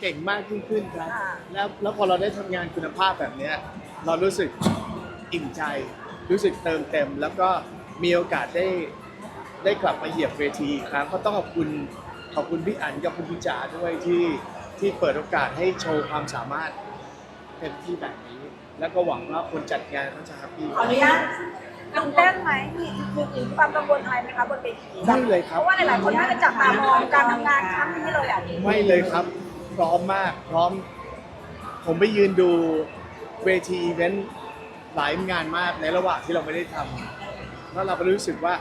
เก่งมากยิ่งขึ้นครับอ่าแล้วแล้วพอเราได้ทำงานคุณภาพแบบเนี้ยเรารู้สึกอิ่มใจ รู้สึกเติมเต็ม แล้วก็มีโอกาสได้ได้กลับมาเหยียบเวทีอีกครั้งก็ต้องขอบคุณขอบคุณพี่อั๋นกับคุณพี่จ๋าด้วยที่ที่เปิดโอกาสให้โชว์ความสามารถเต็มที่แบบนี้ แล้วก็หวังว่าคนจัดงานเขาจะแฮปปี้ ขออนุญาตตื่นเต้นไหมมีมีมีความกังวลอะไรไหมคะบนเวทีไม่เลยคเพรับราะว่าหลายๆคนน่าจะจับตามองการทำงานครั้งนี้เลยอะ ไม่เลยครับ พร้อมมาก พร้อม ผมไปยืนดูเวทีอีเวนต์หลายงานมากในระหว่างที่เราไม่ได้ทำแล้วเราก็รู้สึกว่า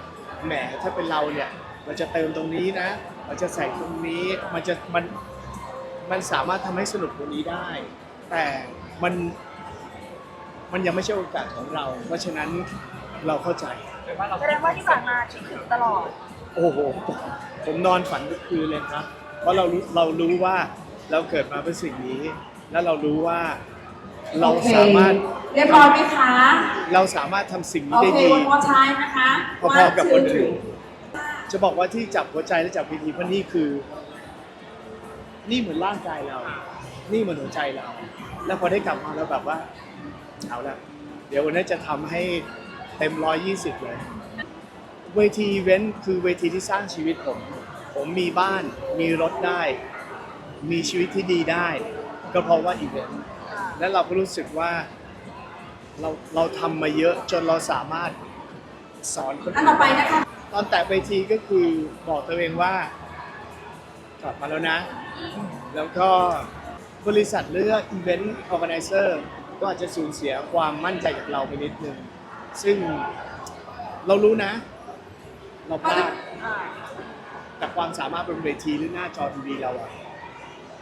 แหมถ้าเป็นเราเนี่ยเราจะเติมตรงนี้นะเราจะใส่ตรงนี้มันจะมันมันสามารถทำให้สนุกตรงนี้ได้ แต่มันมันยังไม่ใช่โอกาสของเรา เพราะฉะนั้นเราเข้าใจแสดงว่าที่ผ่านมาคิดถึงตลอด โอ้โหผมนอนฝันทุกคืนเลยครับ เพราะเรารู้เรารู้ว่า เราเกิดมาเพื่อสิ่งนี้ แล้วเรารู้ว่าเราโอคสามารถ เรียบร้อยไหมคะเราสามารถทำสิ่งนี้โอได้เคดี one more time นะคะพอๆกับคนอื่น จะบอกว่าที่จับหัวใจและจับพีทีเพราะนี่คือ นี่เหมือนร่างกายเรา นี่เหมือนหัวใจเรา แล้วพอได้กลับมาแล้วแบบว่าเอาละเดี๋ยววันนี้จะทำให้เต็มร้อยยี่สิบเลย เวทีอีเวนต์คือเวทีที่สร้างชีวิตผม ผมมีบ้าน มีรถได้ มีชีวิตที่ดีได้ ก็เพราะว่าอีเวนต์และเราก็รู้สึกว่าเราเราทำมาเยอะจนเราสามารถสอนคนอันอื่ต่อนไปนะคะตอนแตะเวทีก็คือบอกตัวเองว่ากลับมาแล้วนะ แล้วก็บริษัทเลือกอีเวนต์ออ g a แก z นเซอร์ก็อาจจะสูญเสียความมั่นใจจากเราไปนิดนึง ซึ่งเรารู้นะ เราพลาด แต่ความสามารถบนเวทีหรือหน้าจอทีวีเราอะ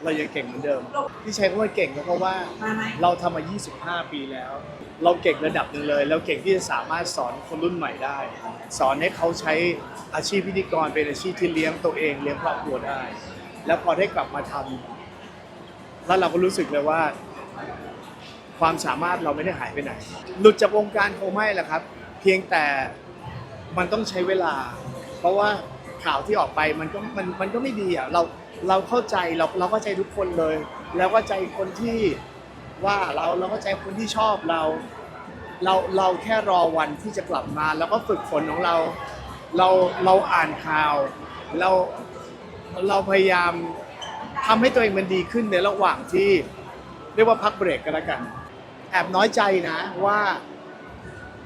เรายังเก่งเหมือนเดิม ที่ใช้คำว่าเก่งก็เพราะว่ามาไหมเราทำมา 25 ปีแล้ว เราเก่งระดับหนึ่งเลย เราเก่งที่จะสามารถสอนคนรุ่นใหม่ได้ สอนให้เขาใช้อาชีพพิธีกรเป็นอาชีพที่เลี้ยงตัวเองเลี้ยงครอบครัวได้ แล้วพอได้กลับมาทำแล้วเราก็รู้สึกเลยว่า ความสามารถเราไม่ได้หายไปไหน หลุดจากวงการคงไม่แหละครับ เพียงแต่มันต้องใช้เวลา เพราะว่าข่าวที่ออกไปมันก็มันมันก็ไม่ดีอะเรา เราเข้าใจเราเราเข้าใจทุกคนเลย แล้วก็ใจคนที่ว่าเราเราก็ใจคนที่ชอบเรา เราเราแค่รอวันที่จะกลับมา แล้วก็ฝึกฝนของเรา เราเราอ่านข่าว เราเราพยายามทำให้ตัวเองมันดีขึ้นในระหว่างที่เรียกว่าพักเบรกกันแล้วกัน แอบน้อยใจนะว่า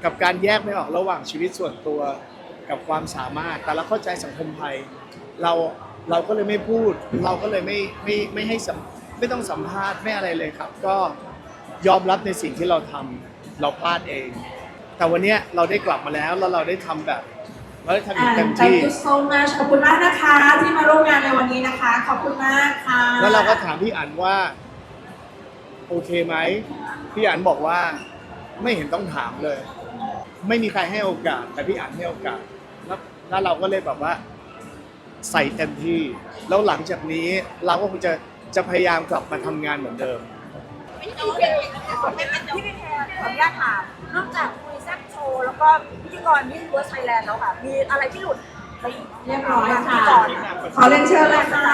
กับการแยกไม่ออกระหว่างชีวิตส่วนตัวกับความสามารถ แต่เราเข้าใจสังคมไทยเรา เราก็เลยไม่พูด เราก็เลยไม่ไม่ไม่ให้สัมไม่ต้องสัมภาษณ์ไม่อะไรเลยครับ ก็ยอมรับในสิ่งที่เราทำเราพลาดเอง แต่วันเนี้ยเราได้กลับมาแล้วแล้วเราได้ทำแบบเราได้ทำอย่าง and เต็ม thank ที่ you so much ขอบคุณมากนะคะ ที่มาร่วมงานในวันนี้นะคะ ขอบคุณมากค่ะแล้วเราก็ถามพี่อั๋นว่า โอเคไหมพี่อั๋นบอกว่าไม่เห็นต้องถามเลย ไม่มีใครให้โอกาส แต่พี่อั๋นให้โอกาสแล้วแล้วเราก็เลยแบบว่า ใส่เต็มที่ แล้วหลังจากนี้เราก็คงจะจะพยายามกลับมาทำงานเหมือนเดิม พี่พี่แทนขออนุญาตถามนอกจากคุยแซ่บโชว์แล้วก็พิธีกรมิสเวิร์สไทยแลนด์แล้วค่ะ มีอะไรที่หลุดไปอีกเรียบร้อยพิค่ะธีกรขอเรียนเชิญเลยค่ะ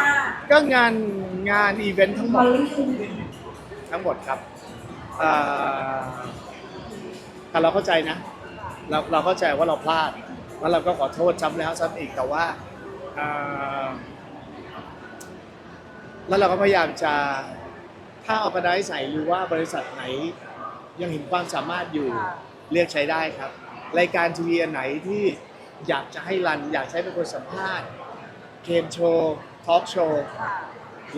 ก็งานงานอีเวนต์ทั้งหมบอดลลี่ทั้งหมดครับเอ่อแต่เราเข้าใจนะ เราเราเข้าใจว่าเราพลาดแล้วเราก็ขอโทษซ้ำแล้วซ้ำอีกแต่ว่าเอ่อแล้วเราก็พยายามจะถ้าออกได้ใส่หรือว่าบริษัทไหนยังเห็นความสามารถอยู่ค่ะเรียกใช้ได้ครับ รายการทีวีอันไหนที่อยากจะให้รัน อยากใช้เป็นคนสัมภาษณ์เกมโชว์ทอล์กโชว์ค่ะ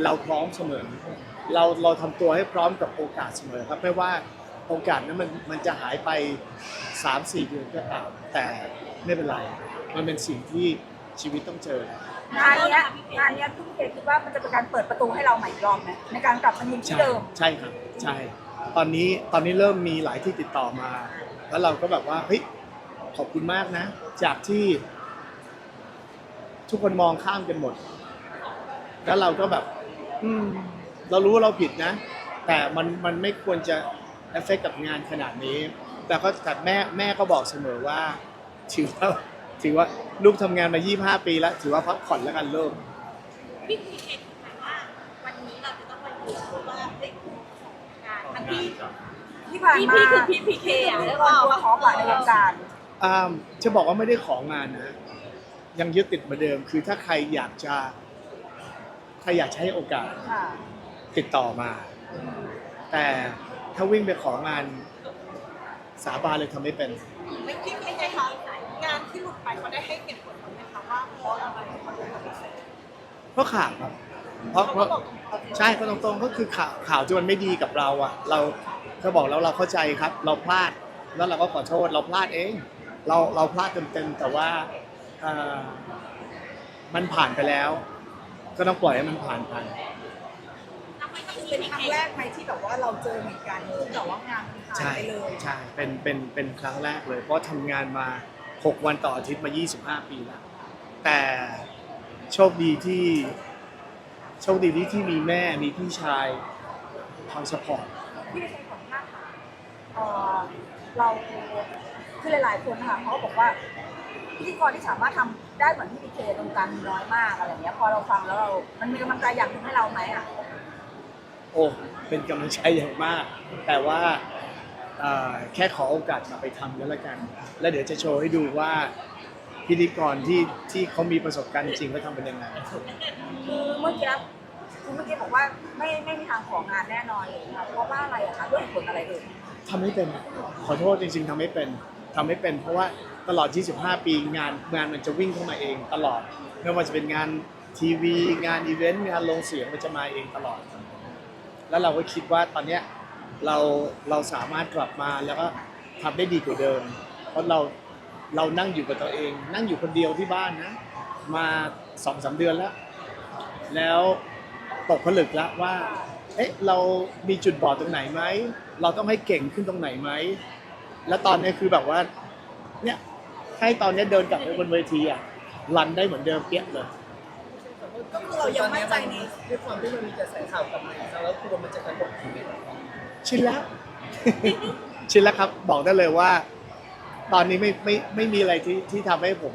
เราพร้อมเสมอ เราเราทำตัวให้พร้อมกับโอกาสเสมอครับไม่ว่าโอกาสนั้นมันมันจะหายไป 3-4 เดือนก็ตามแต่ไม่เป็นไร มันเป็นสิ่งที่ ชีวิตต้องเจองานเนี้ยงานเนี้ยพี่เกดคิดว่ามันจะเป็นการเปิดประตูให้เราใหม่อีกรอบไหมในการกลับมายืนที่ใช่เดิม ใช่ครับ ใช่ ตอนนี้ตอนนี้เริ่มมีหลายที่ติดต่อมา แล้วเราก็แบบว่าเฮ้ยขอบคุณมากนะ จากที่ ทุกคนมองข้ามกันหมด แล้วเราก็แบบ อืม เรารู้ว่าเราผิดนะ แต่มันมันไม่ควรจะเอฟเฟกกับงานขนาดนี้ แต่ก็แต่แม่แม่ก็บอกเสมอว่า ถือว่าถือว่า ลูกทำงานมา 25 ปีแล้ว ถือว่าพักผ่อนแล้วกันลูกพี่พีเคนถามว่า วันนี้เราจะต้องมาอันที่ที่ผ่านมาพี่คือพี่พีเคอะแล้แล้ววก็ก็ตัวขอฝ่ายในวงการอ่าจะบอกว่าไม่ได้ของานนะ ยังยึดติดเหมือนเดิม คือถ้าใครอยากจะใครอยากจะให้โอกาส ค่ะ ติดต่อมา แต่ถ้าวิ่งไปของานสาบานเลยทำไม่เป็น ไม่คิดไม่ใช่คะงานที่หลุดไปเขาได้ให้เหตุผลไหมคะว่าเพราะอะไรเขาถึงปฏิเสธเพราะข่าวครับเพราะเพราะใช่ก็ตรงๆก็คือข่าวข่าวที่มันไม่ดีกับเราอะ เราเขาบอกแล้วเราเข้าใจครับ เราพลาดแล้วเราก็ขอโทษเราพลาดเอง เราเราพลาดเต็มๆแต่ว่าเอ่อมันผ่านไปแล้ว ก็ต้องปล่อยให้มันผ่านไปเป็นครั้งแรกไหมที่แบบว่าเราเจอเหตุการณ์นี้แต่ว่างานมันหายใช่ไปเลยใช่เป็นเป็นเป็นครั้งแรกเลย เพราะทำงานมา 6 วันต่ออาทิตย์มา 25 ปีแล้ว แต่โชคดีที่โชคดีที่ที่มีแม่มีพี่ชายคอยสปอร์ตที่ไม่ใช่ของหน้าค่ะเอ่อเราคือหลายๆคนนะคะเขาก็บอกว่าพิธีกรที่สามารถทำได้เหมือนที่พีเคตรงกลางมีน้อยมากอะไรเงี้ยพอเราฟังแล้วเรา มันมีกำลังใจอย่างหนึ่งให้เราไหมอะโอ้เป็นกำลังใจอย่างมาก แต่ว่าเอ่อ แค่ขอโอกาสมาไปทำแล้วละกัน แล้วเดี๋ยวจะโชว์ให้ดูว่าพิธีกรที่ที่เขามีประสบการณ์จริงเขาทำเป็นยังไงคือเมื่อกี้คุณเมื่อกี้บอกว่าไม่ไม่มีทางของานแน่นอนเลยค่ะเพราะว่าอะไรอะคะด้วยเหตุผลอะไรเอ่ยทำไม่เป็นขอโทษจริง ๆทำไม่เป็นทำไม่เป็น เพราะว่าตลอด 25 ปีงานงานมันจะวิ่งเข้ามาเองตลอดไม่ว่าจะเป็นงานทีวี งานอีเวนต์งานลงเสียงมันจะมาเองตลอด แล้วเราก็คิดว่าตอนเนี้ย เราเราสามารถกลับมาแล้วก็ทำได้ดีกว่าเดิม เพราะเราเรานั่งอยู่กับตัวเอง นั่งอยู่คนเดียวที่บ้านนะ มาสองสามเดือนแล้ว แล้วตกผลึกแล้วว่า เอ๊ะเรามีจุดบอดตรงไหนไหม เราต้องให้เก่งขึ้นตรงไหนไหม แล้วตอนนี้คือแบบว่า เนี่ยให้ตอนนี้เดินกลับไปบนเวทีอะรันได้เหมือนเดิมเปี้ยเลย ก็คือเรายังมั่นใจใน ด้วยความที่มันมีกระแสข่าวกลับมาอีกครั้งแล้วกลัวมันจะกระทบชีวิต ชินแล้ว ชินแล้วครับ บอกได้เลยว่า ตอนนี้ไม่ไม่ไม่มีอะไรที่ที่ทำให้ผม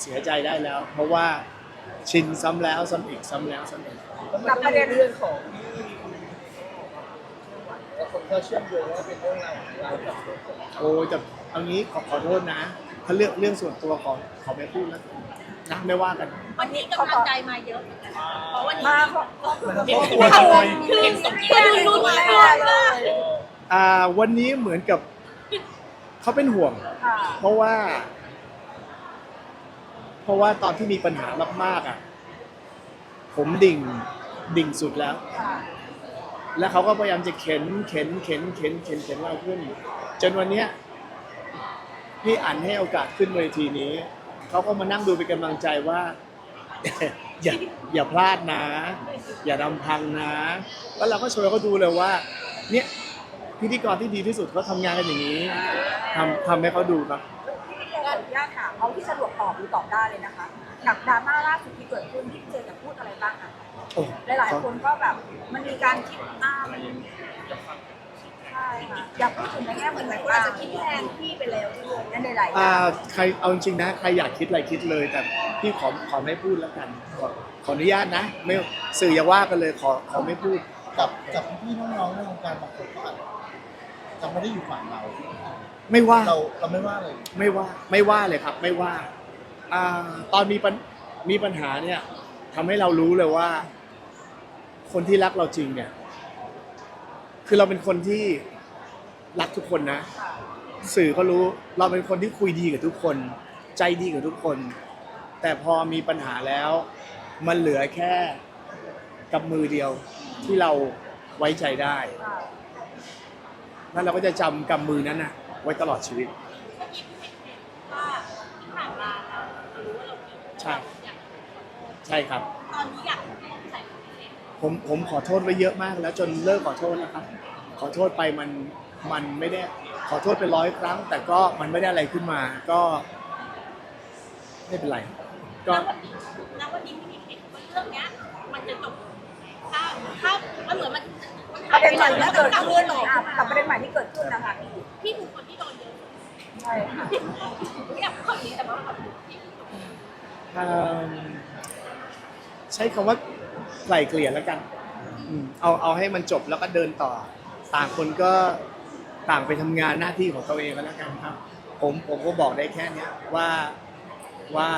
เสียใจได้แล้ว เพราะว่าชินซ้ำแล้วซ้ำอีกซ้ำแล้วซ้ำอีกแล้วมันก็มีเรื่องของที่แล้วคนก็เชื่อมโยงว่าเป็นเรื่องราวของเรากับตัวผมโอ้ยแต่เอางี้ขอขอโทษนะ ถ้าเรื่องเรื่องส่วนตัวขอขอไม่พูดแล้วกัน นะไม่ว่ากัน วันนี้กำลังใจมาเยอะเหมือนกันเพราะวันนี้มาขอมันก็คือเห็นสมเกียรติรู้มาแน่ก่อนเลยอ่าวันนี้เหมือนกับเขาเป็นห่วง ค่ะเพราะว่า เพราะว่าตอนที่มีปัญหามากๆอะ ผมดิ่งดิ่งสุดแล้ว ค่ะแล้วเขาก็พยายามจะเข็น เข็น เข็น เข็น เข็น เข็นเราขึ้น จนวันเนี้ยพี่อันให้โอกาสขึ้นเวทีนี้ เขาก็มานั่งดูเป็นกำลังใจว่า อย่าอย่าพลาดนะ อย่าดำพังนะ แล้วเราก็โชว์ให้เขาดูเลยว่า เนี่ยพิธีกรที่ดีที่สุดเขาทำงานกันอย่างนี้ทำทำให้เขาดูครับพี่พีเคขออนุญาตถามเขาที่สะดวกตอบหรือตอบได้เลยนะคะกับดราม่าล่าสุดที่เกิดขึ้นพี่พีเคจะพูดอะไรบ้างอะโอ้หลายๆคนก็แบบมันมีการคิดอ่ามัน ใช่ค่ะอยากพูดถึงในแง่เหมุมือมนไหหนลายคนอาบ้าจงจะคิดแทนพี่ไปแล้วด้วยนั่นหลายๆออ่าย่างใครเอาจริงๆนะ ใครอยากคิดอะไรคิดเลย แต่พี่ขอขอไม่พูดแล้วกัน ขอขออนุญาตนะ ไม่สื่ออย่าว่ากันเลยขอขอไม่พูด กับกับพี่ๆน้องๆในวงการบางคนก็อาจจะไม่ได้อยู่ฝั่งเรา ไม่ว่า เราเราไม่ว่าเลยไม่ว่าไม่ว่าเลยครับไม่ว่าอ่าตอนมีปัญมีปัญหาเนี่ยทำให้เรารู้เลยว่า คนที่รักเราจริงเนี่ย คือเราเป็นคนที่รักทุกคนนะค่ะสื่อก็รู้เราเป็นคนที่คุยดีกับทุกคน ใจดีกับทุกคน แต่พอมีปัญหาแล้ว มันเหลือแค่กับมือเดียวที่เราไว้ใจได้ค่ะแล้วเราก็จะจำกำมือนั้นนะไว้ตลอดชีวิตว่าที่ผ่านมาเรารู้ว่าเราผิดใช่ ใช่ครับ ผมผมขอโทษไว้เยอะมาก แล้วจนเลิกขอโทษแล้วครับ ขอโทษไปมันมันไม่ได้ขอโทษไปร้อยครั้ง แต่ก็มันไม่ได้อะไรขึ้นมา ก็ไม่เป็นไร ก็ณวันนี้พี่เห็นว่าเรื่องเนี้ยมันจะจบถ้าถ้ามันเหมือนมันมันปหายระไปเด็นใหไหนม่แล้วที่มันเกิดกลับขึ้มานต่ออะกับประเด็นใหม่ที่เกิดขึ้นนะคะพี่พี่คือคนที่โดนเยอะใช่ค่ะไม่อยากเข้านี้แต่ว่าแบบพี่เอิ่มใช้คำว่า ไกล่เกลี่ยแล้วกันอืมเอาเอาให้มันจบแล้วก็เดินต่อ ต่างคนก็ต่างไปทำงานหน้าที่ของตัวเองก็แล้วกันครับ ผมผมก็บอกได้แค่เนี้ยว่าว่า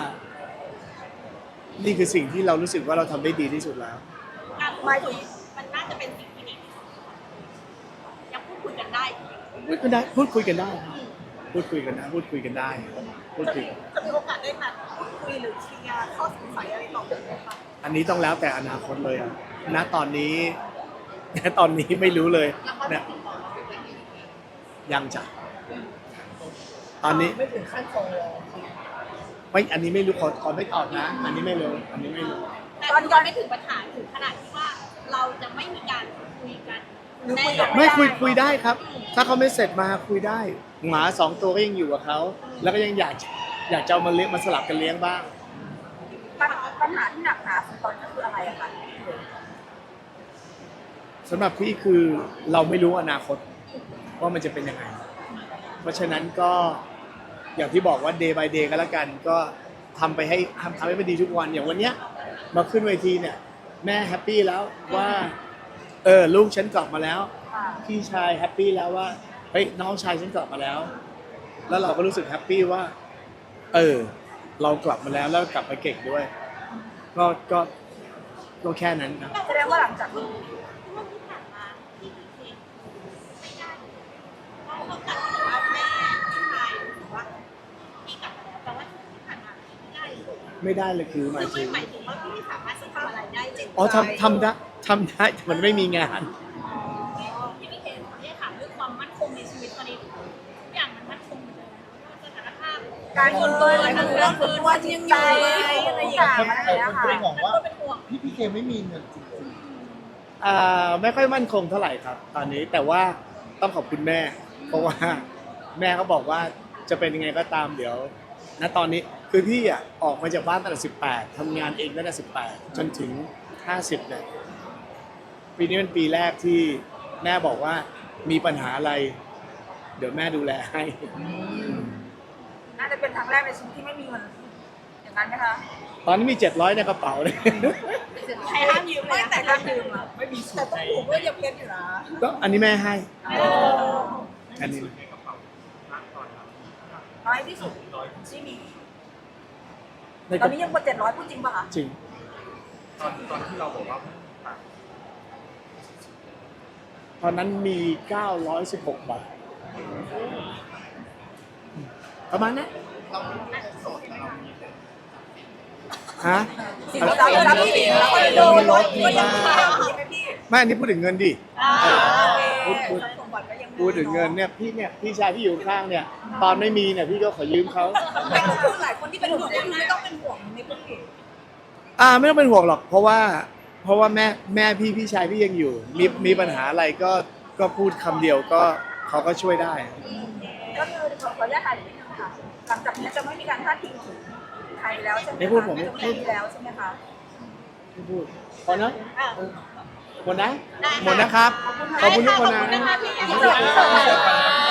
นี่คือสิ่งที่เรารู้สึกว่าเราทำได้ดีที่สุดแล้ว การพูดคุยมันน่าจะเป็นสิ่งที่ดียังพูดคุยกันได้พูดกันได้พูดคุยกันได้ครับพูดคุยกันได้พูดคุยกันได้พูดคุยกัน จะมีโอกาสได้นัดพูดคุยหรือเคลียร์ข้อสงสัยอะไรต่อไปไหมคะ อันนี้ต้องแล้วแต่อนาคตเลยอะณตอนนี้ณตอนนี้ไม่รู้เลยเนี่ยยังจ้ะตอนนี้ไม่ถึงขั้นฟ้องร้องไม่อันนี้ไม่รู้ขอขอไม่ตอบนะ อันนี้ไม่รู้อันนี้ไม่รู้ แต่ตอนนี้ไม่ถึงปัญหาถึงขนาดที่ว่าเราจะไม่มีการคุยกันแน่ไม่คุยคุยได้ครับ ถ้าเขาไม่เสร็จมาคุยได้ หมาสองตัวก็ยังอยู่กับเขาแล้วก็ยังอยากอยากจะเอามาเลี้ยงมาสลับกันเลี้ยงบ้าง ปัญปัญหาที่หนักหนาสุดตอนนี้คืออะไรอะคะสำหรับพี่คือเราไม่รู้อนาคตว่ามันจะเป็นยังไง เพราะฉะนั้นก็อย่างที่บอกว่า day by day ก็แล้วกัน ก็ทำไปให้ทำทำให้มันดีทุกวันอย่างวันเนี้ยมาขึ้นเวทีเนี่ย แม่แฮปปี้แล้วว่าเออลูกฉันกลับมาแล้วค่ะพี่ชายแฮปปี้แล้วว่าเฮ้ยน้องชายฉันกลับมาแล้ว แล้วเราก็รู้สึกแฮปปี้ว่า เออ เรากลับมาแล้วแล้วกลับมาเก่งด้วย ก็ก็ก็แค่นั้นครับ แสดงว่าหลังจากนี้ช่วงที่ผ่านมาที่มีเคสไม่ได้เพราะเขากลับมาว่าแม่ที่ชายรู้สึกว่าพี่กลับมาแล้วแต่ว่าช่วงที่ผ่านมาไม่ได้เลยไม่ได้เลยคือหมายคือถึไม่งหมายถึงว่าพี่ไม่สามารถที่ทำอะไรได้จริงอ๋อทำทำได้ทำได้แต่มันไม่มีงาน การเงินเลยการเงินคือว่าจริงใจอะไรอย่างเงี้ยคนอะไรเออเงี้ยคนค่ะก็เลยมองมันว่าก็เป็นห่วงพี่พีเคไม่มีเงินจริงอ่าไม่ค่อยมั่นคงเท่าไหร่ครับ ตอนนี้แต่ว่าต้องขอบคุณแม่ เพราะว่าแม่เขาบอกว่าจะเป็นยังไงก็ตามเดี๋ยวณตอนนี้คือพี่อะออกมาจากบ้านตั้งแต่18ทำงานเองตั้งแต่18 จนถึง 50เนี่ยปีนี้เป็นปีแรกที่แม่บอกว่ามีปัญหาอะไร เดี๋ยวแม่ดูแลให้ น่าจะเป็นครั้งแรกในชีวิตที่ไม่มีเงินอย่างนั้นไหมคะตอนนี้มี 700 ในกระเป๋าเลย ใครห้ามยืมเลไม่ยแต่การดื่มอะไม่มีแต่ต้องถูกด้วยยังเพี้ยนอยู่นะก็อันนี้แม่ให้ อันนี้น้อยที่สุดที่มีในตกอระนนี้ยังกว่าเจ็ดร้อยพูดจริงป่ะคะจริง ตอนตอนที่เราบอกว่าตอนนั้นมี 916 บาท ประมาณนั้นฮะสิ่งที่เรารับผิดเราก็เลยโดนรถก็ยังมีไหมพี่ไม่อันนี้พูดถึงเงินดิพูดพูดสมบัติก็ยังพูดถึงเงินเนี่ยพี่เนี่ยพี่ชายที่อยู่ข้างเนี่ย ตอนไม่มีเนี่ยพี่ก็ขอยืมเขาแต่ก็คือหลายคนที่เป็นห่วงไม่ต้องเป็นห่วงไม่ต้องพี่อ่าไม่ต้องเป็นห่วงหรอก เพราะว่า เพราะว่าแม่แม่พี่พี่ชายพี่ยังอยู่มีมีปัญหาอะไรก็ก็พูดคำเดียวก็เขาก็ช่วยได้ก็คือขออนุญาตถามอีกนิดนึงค่ะ หลังจากนี้จะไม่มีการพาดพิงถึงใครแล้วใช่ไหมไม่พูดผมไม่จะพูไม่ดมีแล้วใช่ไหมคะไม่พูดพอนะอะ หมดนะได้ค่ะหมดนะครับ ขอบคุณทุกคนนะ ขอบคุณนะคะพี่ที่เกิดที่เกิด